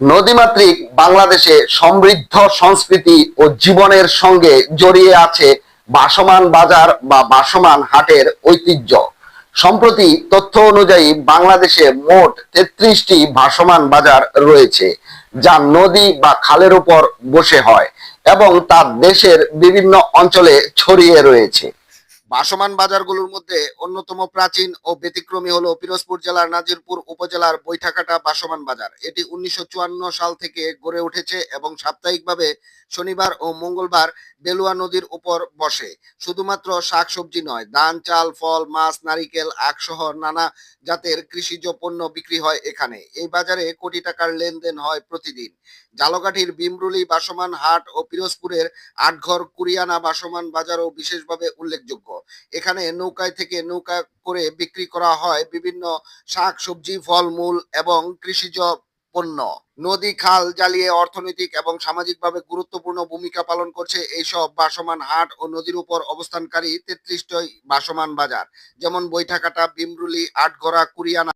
নদীমাতৃক বাংলাদেশে সমৃদ্ধ সংস্কৃতি ও জীবনের সঙ্গে জড়িয়ে আছে ভাসমান বাজার বা ভাসমান হাটের ঐতিহ্য। সম্প্রতি তথ্য অনুযায়ী বাংলাদেশে মোট তেত্রিশটি ভাসমান বাজার রয়েছে, যা নদী বা খালের উপর বসে হয় এবং তা দেশের বিভিন্ন অঞ্চলে ছড়িয়ে রয়েছে। ভাসমান বাজারগুলোর মধ্যে অন্যতম প্রাচীন ও ব্যতিক্রমী হলো পিরোজপুর জেলার নাজিরপুর উপজেলার বৈঠাকাটা ভাসমান বাজার। এটি উনিশশো চুয়ান্ন সাল থেকে গড়ে উঠেছে এবং সাপ্তাহিকভাবে শনিবার ও মঙ্গলবার বেলুয়া নদীর উপর বসে। শুধুমাত্র শাকসবজি নয়, ধান, চাল, ফল, মাছ, নারিকেল, আখসহ নানা জাতের কৃষিজ পণ্য বিক্রি হয় এখানে। এই বাজারে কোটি টাকার লেনদেন হয় প্রতিদিন। জালকাঠির বিমরুলি বাসমান হাট ও পিরোজপুরের আটঘর কুরিয়ানা বাসমান বাজারও বিশেষভাবে উল্লেখযোগ্য। এখানে নৌকায় থেকে নৌকা করে বিক্রি করা হয় বিভিন্ন শাক, সবজি, ফলমূল এবং কৃষিজ পণ্য। নদী, খাল জ্বালিয়ে অর্থনৈতিক এবং সামাজিকভাবে গুরুত্বপূর্ণ ভূমিকা পালন করছে এইসব বাসমান হাট ও নদীর উপর অবস্থানকারী তেত্রিশটি বাসমান বাজার। যেমন বৈঠাকাটা, বিমরুলি, আটগড়া কুরিয়ানা